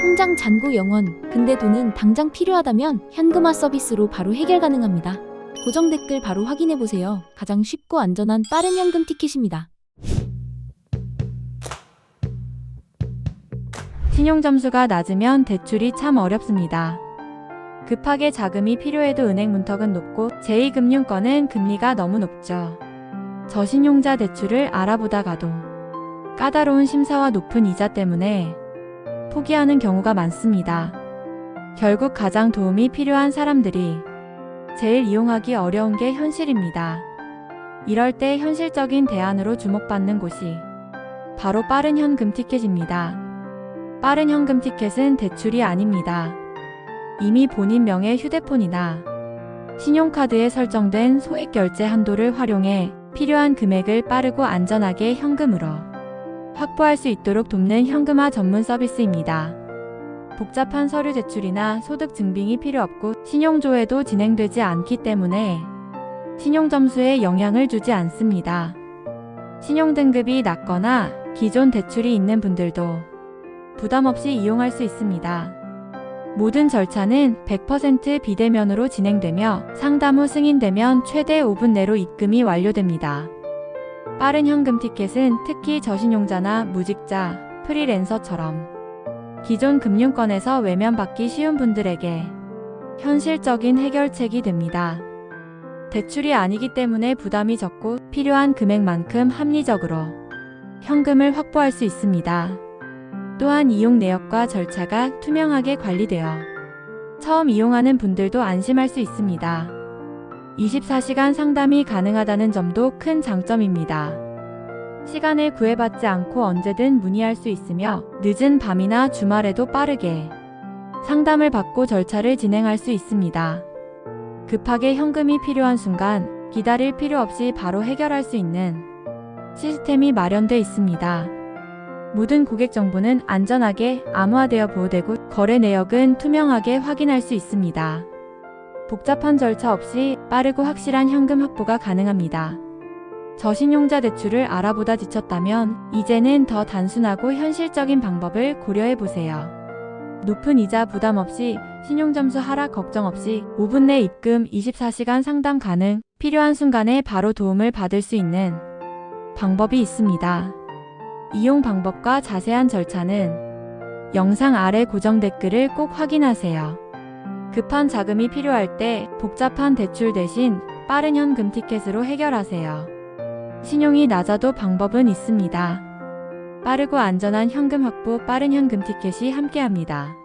통장 잔고 영원. 근데 돈은 당장 필요하다면 현금화 서비스로 바로 해결 가능합니다. 고정 댓글 바로 확인해 보세요. 가장 쉽고 안전한 빠른 현금 티켓입니다. 신용 점수가 낮으면 대출이 참 어렵습니다. 급하게 자금이 필요해도 은행 문턱은 높고 제2금융권은 금리가 너무 높죠. 저신용자 대출을 알아보다가도 까다로운 심사와 높은 이자 때문에 포기하는 경우가 많습니다. 결국 가장 도움이 필요한 사람들이 제일 이용하기 어려운 게 현실입니다. 이럴 때 현실적인 대안으로 주목받는 곳이 바로 빠른 현금 티켓입니다. 빠른 현금 티켓은 대출이 아닙니다. 이미 본인 명의 휴대폰이나 신용카드에 설정된 소액 결제 한도를 활용해 필요한 금액을 빠르고 안전하게 현금으로 확보할 수 있도록 돕는 현금화 전문 서비스입니다. 복잡한 서류 제출이나 소득 증빙이 필요 없고 신용조회도 진행되지 않기 때문에 신용 점수에 영향을 주지 않습니다. 신용 등급이 낮거나 기존 대출이 있는 분들도 부담 없이 이용할 수 있습니다. 모든 절차는 100% 비대면으로 진행되며 상담 후 승인되면 최대 5분 내로 입금이 완료됩니다. 빠른 현금 티켓은 특히 저신용자나 무직자, 프리랜서처럼 기존 금융권에서 외면받기 쉬운 분들에게 현실적인 해결책이 됩니다. 대출이 아니기 때문에 부담이 적고 필요한 금액만큼 합리적으로 현금을 확보할 수 있습니다. 또한 이용 내역과 절차가 투명하게 관리되어 처음 이용하는 분들도 안심할 수 있습니다. 24시간 상담이 가능하다는 점도 큰 장점입니다. 시간을 구애받지 않고 언제든 문의할 수 있으며 늦은 밤이나 주말에도 빠르게 상담을 받고 절차를 진행할 수 있습니다. 급하게 현금이 필요한 순간 기다릴 필요 없이 바로 해결할 수 있는 시스템이 마련되어 있습니다. 모든 고객 정보는 안전하게 암호화되어 보호되고 거래 내역은 투명하게 확인할 수 있습니다. 복잡한 절차 없이 빠르고 확실한 현금 확보가 가능합니다. 저신용자 대출을 알아보다 지쳤다면 이제는 더 단순하고 현실적인 방법을 고려해 보세요. 높은 이자 부담 없이 신용점수 하락 걱정 없이 5분 내 입금 24시간 상담 가능 필요한 순간에 바로 도움을 받을 수 있는 방법이 있습니다. 이용 방법과 자세한 절차는 영상 아래 고정 댓글을 꼭 확인하세요. 급한 자금이 필요할 때 복잡한 대출 대신 빠른 현금 티켓으로 해결하세요. 신용이 낮아도 방법은 있습니다. 빠르고 안전한 현금 확보 빠른 현금 티켓이 함께합니다.